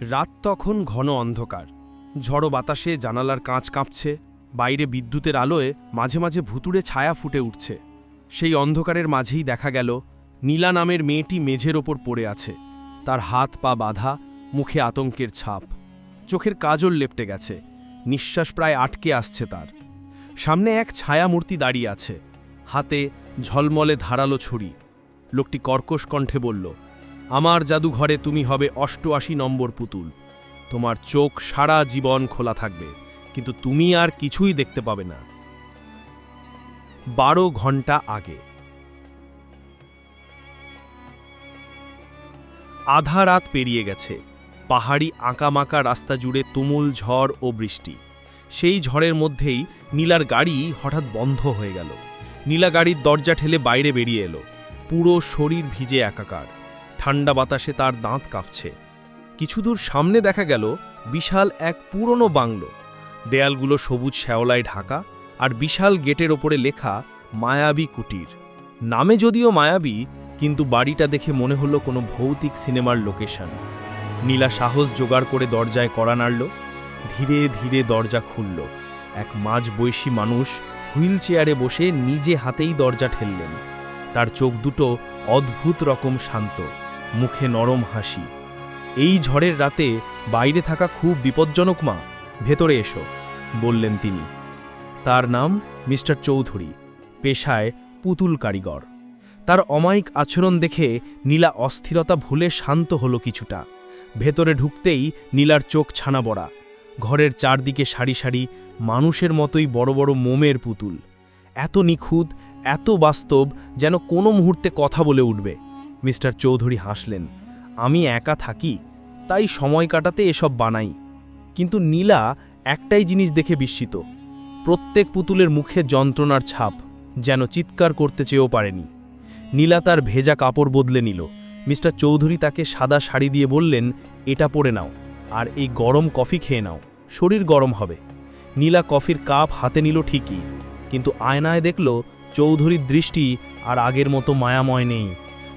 রাত তখন ঘন অন্ধকার। ঝড়ো বাতাসে জানালার কাঁচ কাঁপছে, বাইরে বিদ্যুতের আলোয় মাঝে মাঝে ভুতুড়ে ছায়া ফুটে উঠছে। সেই অন্ধকারের মাঝেই দেখা গেল, নীলা নামের মেয়েটি মেঝের ওপর পড়ে আছে। তার হাত পা বাঁধা, মুখে আতঙ্কের ছাপ। চোখের কাজল লেপটে গেছে, নিঃশ্বাস প্রায় আটকে আসছে তার। সামনে এক ছায়া মূর্তি দাঁড়িয়ে আছে, হাতে ঝলমলে ধারালো ছুরি। লোকটি কর্কশ কণ্ঠে বলল আমার জাদুঘরে তুমি হবে অষ্টআশি নম্বর পুতুল। তোমার চোখ সারা জীবন খোলা থাকবে, কিন্তু তুমি আর কিছুই দেখতে পাবে না। বারো ঘণ্টা আগে। আধা রাত পেরিয়ে গেছে। পাহাড়ি আঁকামাকা রাস্তা জুড়ে তুমুল ঝড় ও বৃষ্টি। সেই ঝড়ের মধ্যেই নীলার গাড়ি হঠাৎ বন্ধ হয়ে গেল। নীলা গাড়ির দরজা ঠেলে বাইরে বেরিয়ে এলো। পুরো শরীর ভিজে একাকার। ঠান্ডা বাতাসে তার দাঁত কাঁপছে। কিছু দূর সামনে দেখা গেল বিশাল এক পুরনো বাংলো। দেয়ালগুলো সবুজ শ্যাওলায় ঢাকা আর বিশাল গেটের ওপরে লেখা, মায়াবী কুটির নামে যদিও মায়াবী, কিন্তু বাড়িটা দেখে মনে হলো কোনো ভৌতিক সিনেমার লোকেশন। নীলা সাহস জোগাড় করে দরজায় কড়া নাড়ল। ধীরে ধীরে দরজা খুলল। এক মাঝ বয়সী মানুষ হুইল চেয়ারে বসে নিজে হাতেই দরজা ঠেললেন। তার চোখ দুটো অদ্ভুত রকম শান্ত। মুখে নরম হাসি। এই ঝড়ের রাতে বাইরে থাকা খুব বিপজ্জনক মা, ভেতরে এসো, বললেন তিনি। তার নাম মিস্টার চৌধুরী, পেশায় পুতুল কারিগর। তার অমায়িক আচরণ দেখে নীলা অস্থিরতা ভুলে শান্ত হলো কিছুটা। ভেতরে ঢুকতেই নীলার চোখ ছানা বড়া ঘরের চারদিকে সারি সারি মানুষের মতোই বড় বড় মোমের পুতুল। এত নিখুঁত, এত বাস্তব, যেন কোনো মুহূর্তে কথা বলে উঠবে। মিস্টার চৌধুরী হাসলেন, আমি একা থাকি, তাই সময় কাটাতে এসব বানাই। কিন্তু নীলা একটাই জিনিস দেখে বিস্মিত। প্রত্যেক পুতুলের মুখে যন্ত্রণার ছাপ, যেন চিৎকার করতে চেয়েও পারেনি। নীলা তার ভেজা কাপড় বদলে নিল। মিস্টার চৌধুরী তাকে সাদা শাড়ি দিয়ে বললেন, এটা পরে নাও, আর এই গরম কফি খেয়ে নাও, শরীর গরম হবে। নীলা কফির কাপ হাতে নিল ঠিকই, কিন্তু আয়নায় দেখল চৌধুরীর দৃষ্টি আর আগের মতো মায়াময় নেই।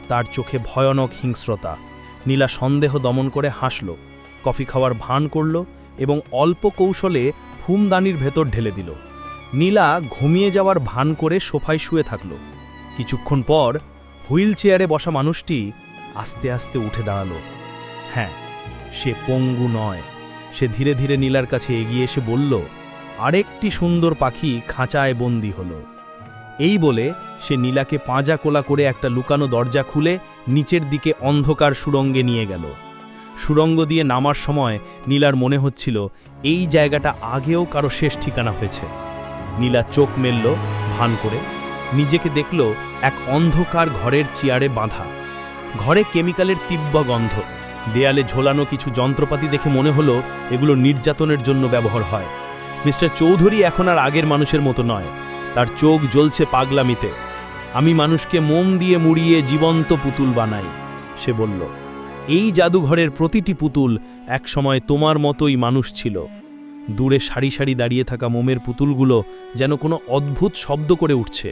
তার চোখে ভয়ানক হিংস্রতা। নীলা সন্দেহ দমন করে হাসল, কফি খাওয়ার ভান করল এবং অল্প কৌশলে ফুমদানির ভেতর ঢেলে দিল। নীলা ঘুমিয়ে যাওয়ার ভান করে সোফায় শুয়ে থাকল। কিছুক্ষণ পর হুইল চেয়ারে বসা মানুষটি আস্তে আস্তে উঠে দাঁড়াল। হ্যাঁ সে পঙ্গু নয়। সে ধীরে ধীরে নীলার কাছে এগিয়ে এসে বলল, আরেকটি সুন্দর পাখি খাঁচায় বন্দি হলো। এই বলে সে নীলাকে পাঁজা কোলা করে একটা লুকানো দরজা খুলে নিচের দিকে অন্ধকার সুরঙ্গে নিয়ে গেল। সুরঙ্গ দিয়ে নামার সময় নীলার মনে হচ্ছিল, এই জায়গাটা আগেও কারও শেষ ঠিকানা হয়েছে। নীলা চোখ মেলল, ভান করে। নিজেকে দেখল এক অন্ধকার ঘরের চেয়ারে বাঁধা। ঘরে কেমিক্যালের তীব্র গন্ধ। দেয়ালে ঝোলানো কিছু যন্ত্রপাতি দেখে মনে হলো এগুলো নির্যাতনের জন্য ব্যবহার হয়। মিস্টার চৌধুরী এখন আর আগের মানুষের মতো নয়। তার চোখ জ্বলছে পাগলামিতে। আমি মানুষকে মোম দিয়ে মুড়িয়ে জীবন্ত পুতুল বানাই, সে বলল। এই জাদুঘরের প্রতিটি পুতুল একসময় তোমার মতোই মানুষ ছিল। দূরে সারি সারি দাঁড়িয়ে থাকা মোমের পুতুলগুলো যেন কোনো অদ্ভুত শব্দ করে উঠছে।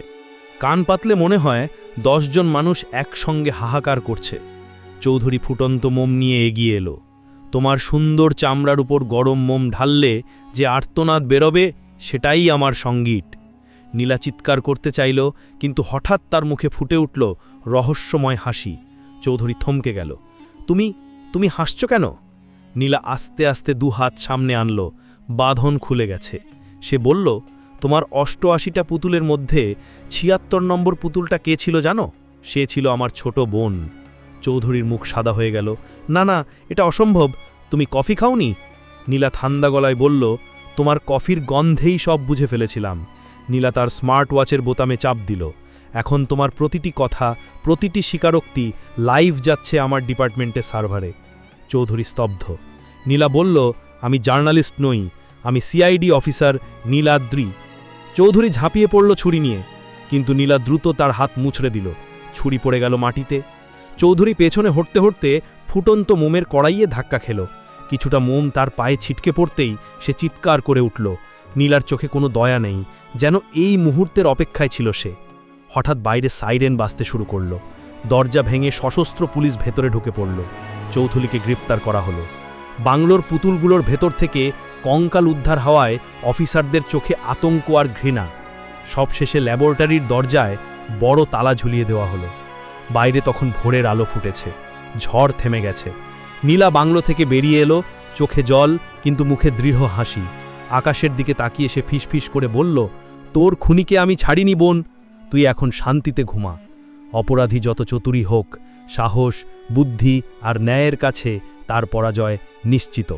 কান পাতলে মনে হয় দশজন মানুষ একসঙ্গে হাহাকার করছে। চৌধুরী ফুটন্ত মোম নিয়ে এগিয়ে এলো। তোমার সুন্দর চামড়ার উপর গরম মোম ঢাললে যে আর্তনাদ বেরোবে, সেটাই আমার সংগীত। নীলা চিৎকার করতে চাইল, কিন্তু হঠাৎ তার মুখে ফুটে উঠল রহস্যময় হাসি। চৌধুরী থমকে গেল। তুমি তুমি হাসছ কেন? নীলা আস্তে আস্তে দু হাত সামনে আনল। বাঁধন খুলে গেছে। সে বলল, তোমার অষ্টআশিটা পুতুলের মধ্যে ছিয়াত্তর নম্বর পুতুলটা কে ছিল জানো? সে ছিল আমার ছোট বোন। চৌধুরীর মুখ সাদা হয়ে গেল। না না, এটা অসম্ভব। তুমি কফি খাওনি? নীলা ঠান্ডা গলায় বলল, তোমার কফির গন্ধেই সব বুঝে ফেলেছিলাম। নীলা তার স্মার্ট ওয়াচের বোতামে চাপ দিল। এখন তোমার প্রতিটি কথা, প্রতিটি স্বীকারোক্তি লাইভ যাচ্ছে আমার ডিপার্টমেন্টে সার্ভারে। চৌধুরী স্তব্ধ। নীলা বলল, আমি জার্নালিস্ট নই, আমি সিআইডি অফিসার নীলাদ্রি চৌধুরী ঝাঁপিয়ে পড়ল ছুরি নিয়ে, কিন্তু নীলা দ্রুত তার হাত মুছড়ে দিল। ছুরি পড়ে গেল মাটিতে। চৌধুরী পেছনে হটতে হটতে ফুটন্ত মোমের কড়াইয়ে ধাক্কা খেল। কিছুটা মোম তার পায়ে ছিটকে পড়তেই সে চিৎকার করে উঠল। নীলার চোখে কোনো দয়া নেই, যেন এই মুহূর্তের অপেক্ষায় ছিল সে। হঠাৎ বাইরে সাইরেন বাজতে শুরু করল। দরজা ভেঙে সশস্ত্র পুলিশ ভেতরে ঢুকে পড়ল। চৌধুরীকে গ্রেপ্তার করা হলো। বাংলোর পুতুলগুলোর ভেতর থেকে কঙ্কাল উদ্ধার হওয়ায় অফিসারদের চোখে আতঙ্ক আর ঘৃণা। সবশেষে ল্যাবরেটরির দরজায় বড় তালা ঝুলিয়ে দেওয়া হলো। বাইরে তখন ভোরের আলো ফুটেছে। ঝড় থেমে গেছে। নীলা বাংলো থেকে বেরিয়ে এলো। চোখে জল, কিন্তু মুখে দৃঢ় হাসি। আকাশের দিকে তাকিয়ে সে ফিসফিস করে বলল, তোর খুনিকে আমি ছাড়িনি, বোন। তুই এখন শান্তিতে ঘুমা। অপরাধী যত চতুরী হোক, সাহস, বুদ্ধি আর ন্যায়ের কাছে তার পরাজয় নিশ্চিত।